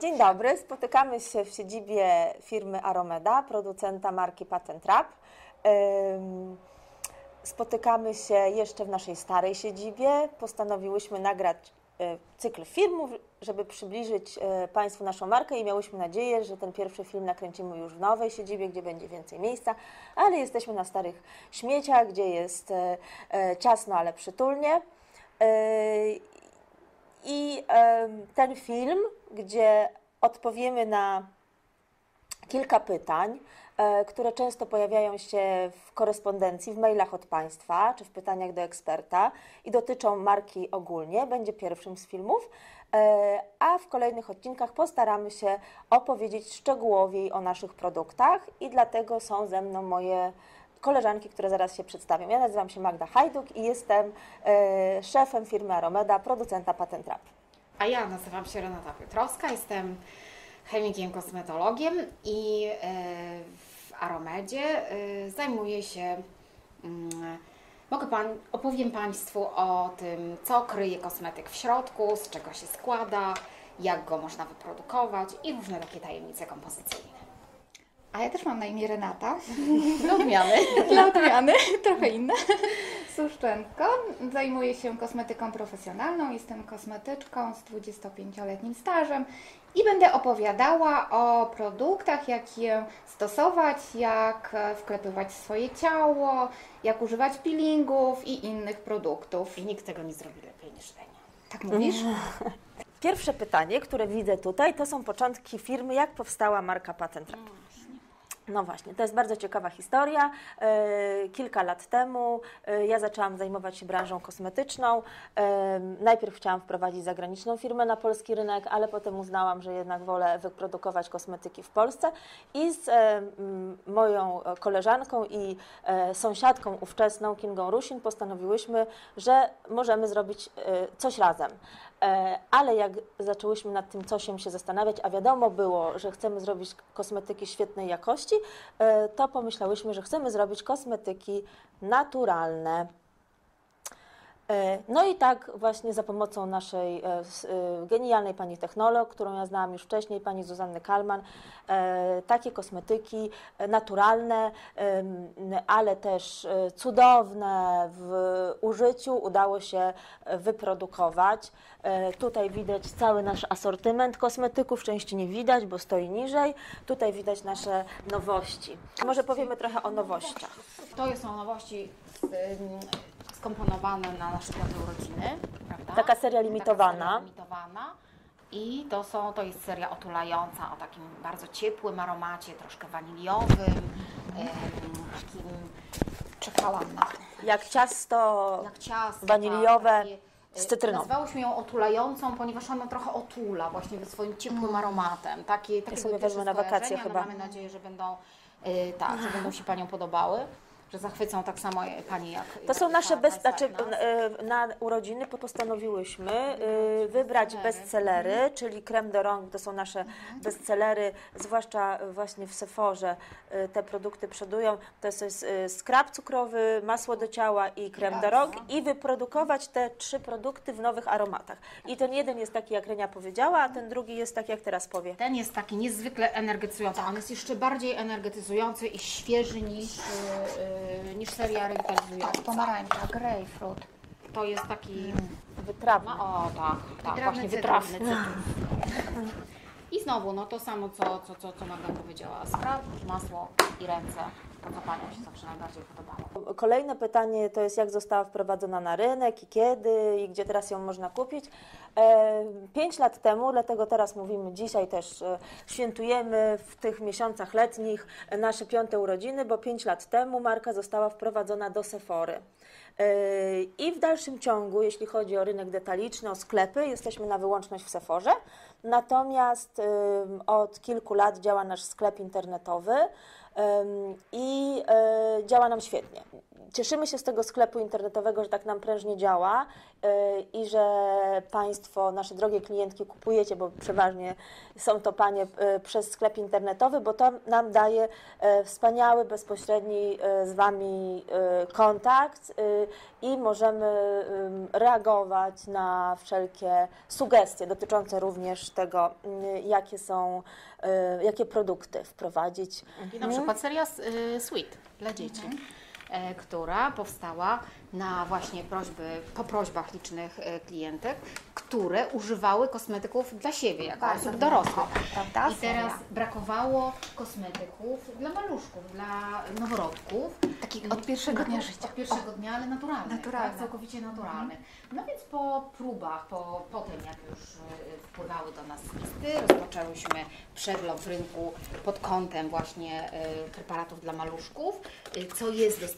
Dzień dobry, spotykamy się w siedzibie firmy Aromeda, producenta marki Patent Trap. Ym, Spotykamy się jeszcze w naszej starej siedzibie. Postanowiłyśmy nagrać y, cykl filmów, żeby przybliżyć y, Państwu naszą markę i miałyśmy nadzieję, że ten pierwszy film nakręcimy już w nowej siedzibie, gdzie będzie więcej miejsca, ale jesteśmy na starych śmieciach, gdzie jest y, ciasno, ale przytulnie. I ten film, gdzie odpowiemy na kilka pytań, e, które często pojawiają się w korespondencji, w mailach od Państwa, czy w pytaniach do eksperta i dotyczą marki ogólnie, będzie pierwszym z filmów, e, a w kolejnych odcinkach postaramy się opowiedzieć szczegółowiej o naszych produktach i dlatego są ze mną moje koleżanki, które zaraz się przedstawią. Ja nazywam się Magda Hajduk i jestem e, szefem firmy Aromeda, producenta Patent Trap. A ja nazywam się Renata Piotrowska, jestem chemikiem, kosmetologiem i e, w Aromedzie e, zajmuję się, mm, mogę pan, opowiem Państwu o tym, co kryje kosmetyk w środku, z czego się składa, jak go można wyprodukować i różne takie tajemnice kompozycyjne. A ja też mam na imię Renata. Do odmiany. Dla odmiany, trochę inne. Suszczenko. Zajmuję się kosmetyką profesjonalną. Jestem kosmetyczką z 25-letnim stażem i będę opowiadała o produktach, jak je stosować, jak e, wklepywać swoje ciało, jak używać peelingów i innych produktów. I nikt tego nie zrobi lepiej niż Renia. Tak mówisz? Pierwsze pytanie, które widzę tutaj, to są początki firmy, jak powstała marka Patent Trap. No właśnie, to jest bardzo ciekawa historia. E, Kilka lat temu e, ja zaczęłam zajmować się branżą kosmetyczną. E, Najpierw chciałam wprowadzić zagraniczną firmę na polski rynek, ale potem uznałam, że jednak wolę wyprodukować kosmetyki w Polsce i z moją koleżanką i sąsiadką ówczesną, Kingą Rusin, postanowiłyśmy, że możemy zrobić coś razem. Ale jak zaczęłyśmy nad tym cosiem się zastanawiać, a wiadomo było, że chcemy zrobić kosmetyki świetnej jakości, to pomyślałyśmy, że chcemy zrobić kosmetyki naturalne. E, No i tak właśnie za pomocą naszej e, e, genialnej pani technolog, którą ja znałam już wcześniej, pani Zuzanny Kalman, takie kosmetyki naturalne, ale też cudowne w użyciu udało się wyprodukować. Tutaj widać cały nasz asortyment kosmetyków, części nie widać, bo stoi niżej. Tutaj widać nasze nowości. Może powiemy trochę o nowościach. To są nowości skomponowane na nasze piąte urodziny, prawda? Taka seria limitowana. Taka seria limitowana. I to, są, to jest seria otulająca o takim bardzo ciepłym aromacie, troszkę waniliowym, ym, takim czekałam na to. Jak ciasto Jak ciasto. waniliowe tak, takie, y, z cytryną. Nazwałyśmy ją otulającą, ponieważ ona trochę otula właśnie swoim ciepłym aromatem. Takie, takie sobie były wezmę na wakacje skojarzenia, chyba. No, mamy nadzieję, że będą, y, tak, że będą się Panią podobały, że zachwycą tak samo Pani jak To są nasze, bez, znaczy e, na urodziny postanowiłyśmy e, wybrać bestsellery, czyli creme de rong, to są nasze bestsellery, zwłaszcza właśnie w Sephorze e, te produkty przodują. To jest skrab cukrowy, masło do ciała i creme de rong i wyprodukować te trzy produkty w nowych aromatach. I ten jeden jest taki, jak Renia powiedziała, a ten drugi jest taki, jak teraz powie. Ten jest taki niezwykle energetyzujący. On jest jeszcze bardziej energetyzujący i świeży niż, niż seria rewitalizująca. Pomarańcza, grapefruit. To jest taki, Wytrawny. no o tak, tak Wytrawny właśnie cytrus. wytrawny cytrus. I znowu, no to samo, co, co, co, co Magda powiedziała. Skrab, masło i ręce. Paniom się zawsze najbardziej podobało. Kolejne pytanie to jest, jak została wprowadzona na rynek i kiedy i gdzie teraz ją można kupić. E, Pięć lat temu, dlatego teraz mówimy dzisiaj też, e, świętujemy w tych miesiącach letnich nasze piąte urodziny, bo pięć lat temu marka została wprowadzona do Sephory. E, I w dalszym ciągu, jeśli chodzi o rynek detaliczny, o sklepy, jesteśmy na wyłączność w Sephorze. Natomiast ym, od kilku lat działa nasz sklep internetowy ym, i działa nam świetnie. Cieszymy się z tego sklepu internetowego, że tak nam prężnie działa y, i że Państwo, nasze drogie klientki, kupujecie, bo przeważnie są to Panie y, przez sklep internetowy, bo to nam daje y, wspaniały, bezpośredni z Wami kontakt i możemy reagować na wszelkie sugestie dotyczące również tego, jakie są, jakie produkty wprowadzić. I na przykład seria Sweet dla dzieci, e, która powstała na właśnie prośby, po prośbach licznych e, klientek, które używały kosmetyków dla siebie, jako Bardzo osób dorosłych. prawda, I teraz brakowało kosmetyków dla maluszków, dla noworodków. Takich od pierwszego dnia życia. Od pierwszego dnia, ale naturalnych, Naturalne. Tak, całkowicie naturalnych. No więc po próbach, po, po tym jak już y, wpływały do nas listy, rozpoczęłyśmy przegląd rynku pod kątem właśnie preparatów dla maluszków, co jest dostępne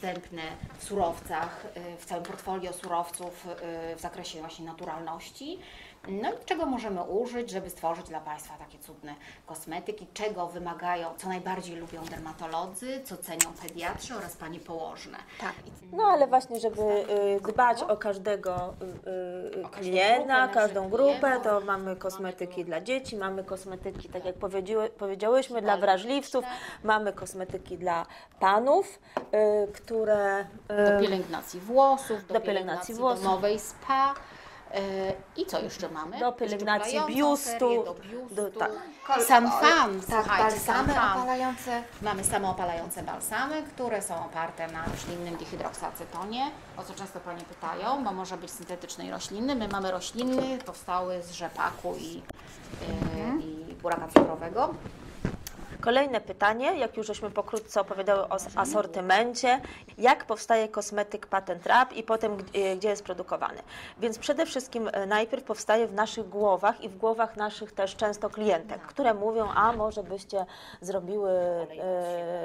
w surowcach, y, w całym portfolio surowców y, w zakresie właśnie naturalności. No i czego możemy użyć, żeby stworzyć dla Państwa takie cudne kosmetyki, czego wymagają, co najbardziej lubią dermatolodzy, co cenią pediatrzy oraz Pani położne. Tak. No ale właśnie, żeby y, dbać o każdego y, y, klienta, każdą grupę, to mamy kosmetyki dla dzieci, mamy kosmetyki, tak jak powiedziały, powiedziałyśmy, dla wrażliwców, mamy kosmetyki dla panów, y, które... do pielęgnacji włosów, do, do pielęgnacji włosów. domowej spa. E, I co jeszcze mamy? Do pielęgnacji biustu, serię, do biustu. do- tak. Sanfan, Tak, słuchajcie, balsamy opalające. Mamy samoopalające balsamy, które są oparte na roślinnym dihydroksacetonie, o co często Panie pytają, bo może być syntetyczny i roślinny. My mamy roślinny, powstały z rzepaku i, e, i buraka cukrowego. Kolejne pytanie, jak już żeśmy pokrótce opowiadały o asortymencie, jak powstaje kosmetyk Patent Rap i potem g- gdzie jest produkowany. Więc przede wszystkim e, najpierw powstaje w naszych głowach i w głowach naszych też często klientek, które mówią, a może byście zrobiły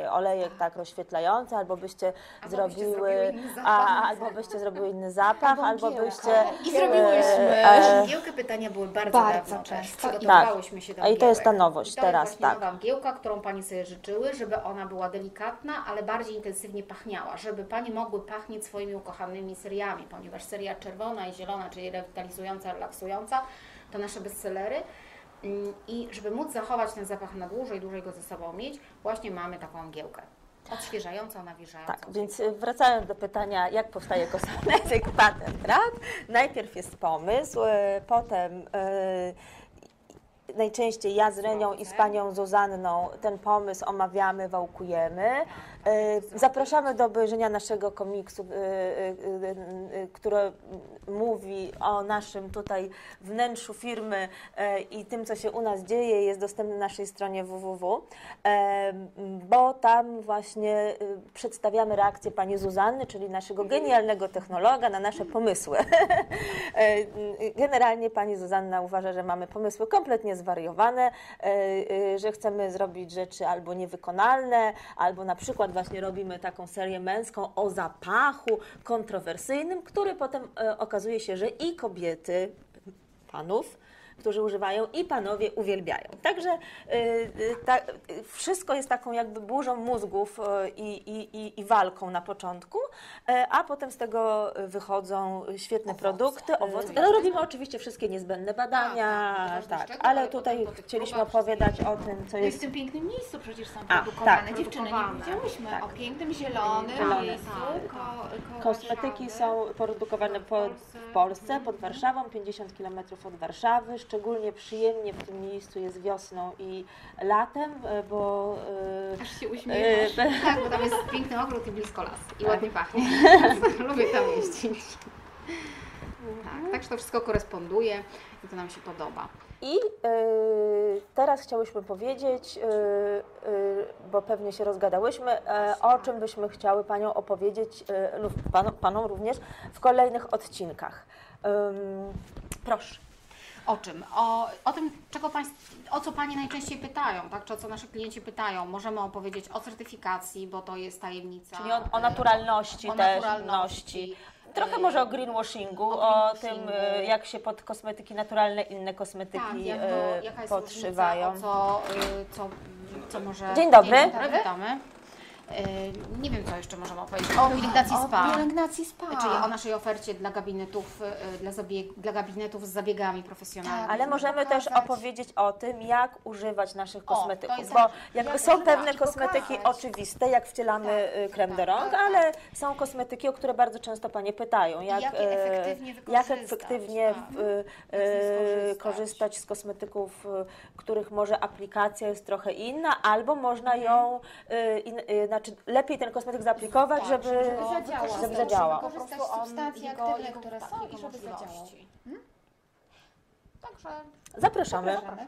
e, olejek tak rozświetlający, albo byście Albo byście zrobiły, inny a, albo byście zrobiły inny zapach, albo mgiełkę. byście... I zrobiłyśmy. e, Mgiełkę pytania były bardzo, Bardzo dawno często. Przygotowywałyśmy się do A i to jest ta nowość jest teraz, tak. nowa mgiełka, którą Pani sobie życzyły, żeby ona była delikatna, ale bardziej intensywnie pachniała, żeby Pani mogły pachnieć swoimi ukochanymi seriami, ponieważ seria czerwona i zielona, czyli rewitalizująca, relaksująca, to nasze bestsellery. Mm, I żeby móc zachować ten zapach na dłużej, dłużej go ze sobą mieć, właśnie mamy taką mgiełkę. Odświeżającą, nawilżającą. Tak, więc y, wracając do pytania, jak powstaje kosmetyk Patent Rad, najpierw jest pomysł, y, potem y, najczęściej ja z Renią i z panią Zuzanną ten pomysł omawiamy, wałkujemy. Y, Zapraszamy do obejrzenia naszego komiksu, y, y, y, y, które mówi o naszym tutaj wnętrzu firmy i tym, co się u nas dzieje, jest dostępny na naszej stronie www, e, bo tam właśnie przedstawiamy reakcję pani Zuzanny, czyli naszego genialnego technologa na nasze pomysły. E, Generalnie pani Zuzanna uważa, że mamy pomysły kompletnie zwariowane, e, że chcemy zrobić rzeczy albo niewykonalne, albo na przykład właśnie robimy taką serię męską o zapachu kontrowersyjnym, który potem e, okazuje się, że i kobiety, panów, którzy używają i panowie uwielbiają. Także y, y, ta, y, wszystko jest taką jakby burzą mózgów i, i, i, i walką na początku, y, a potem z tego wychodzą świetne produkty, owoce. No, robimy oczywiście wszystkie niezbędne badania, Tak, tak, tak, ale tutaj chcieliśmy opowiadać o tym, co No i w jest tym pięknym miejscu przecież są A, produkowane. tak. Dziewczyny, nie widziałyśmy Tak. o pięknym zielonym Zielone. miejscu. Tak. Ko, Kosmetyki są produkowane w po, Polsce. w Polsce, pod Warszawą, 50 km od Warszawy. Szczególnie przyjemnie w tym miejscu jest wiosną i latem, e, bo e, Aż się uśmiechasz. e, Tak, bo tam jest piękny ogród i blisko las. I Tak. ładnie pachnie. Lubię tam jeździć. Tak, tak, że to wszystko koresponduje i to nam się podoba. I y, teraz chciałyśmy powiedzieć, y, y, bo pewnie się rozgadałyśmy, o czym byśmy chciały Panią opowiedzieć, lub panom, panom również, w kolejnych odcinkach. Proszę. O czym? O, o tym, czego państw, o co Panie najczęściej pytają, tak? Czy o co nasi klienci pytają. Możemy opowiedzieć o certyfikacji, bo to jest tajemnica. Czyli o, o naturalności o też, naturalności. ności. Trochę E, może o greenwashingu, o greenwashingu. tym, y, jak się pod kosmetyki naturalne inne kosmetyki tak, jak y, to, jaka jest podszywają. różnica, co, y, co, co może... Dzień dobry. Dzień dobry, witamy. Y, Nie wiem, co jeszcze możemy opowiedzieć. O pielęgnacji O spa. pielęgnacji spa. Czyli o naszej ofercie dla gabinetów, y, dla, zabieg, dla gabinetów z zabiegami profesjonalnymi. Ale możemy też pokazać. opowiedzieć o tym, jak używać naszych kosmetyków, jest bo Jak są używać pewne kosmetyki pokazać. oczywiste, jak wcielamy Tak, y, krem tak, do rąk, tak, ale są kosmetyki, o które bardzo często Panie pytają, jak, jak e, efektywnie jak efektywnie tak. w, y, e, korzystać z kosmetyków, y, których może aplikacja jest trochę inna, albo można Mhm. ją, y, in, y, znaczy lepiej ten kosmetyk zaaplikować, Tak, żeby, żeby zadziałał. żeby zadziałał. Korzystać z substancji aktywnych, które tak, są i żeby zadziałał. Hmm? Także Zapraszamy. Zapraszamy.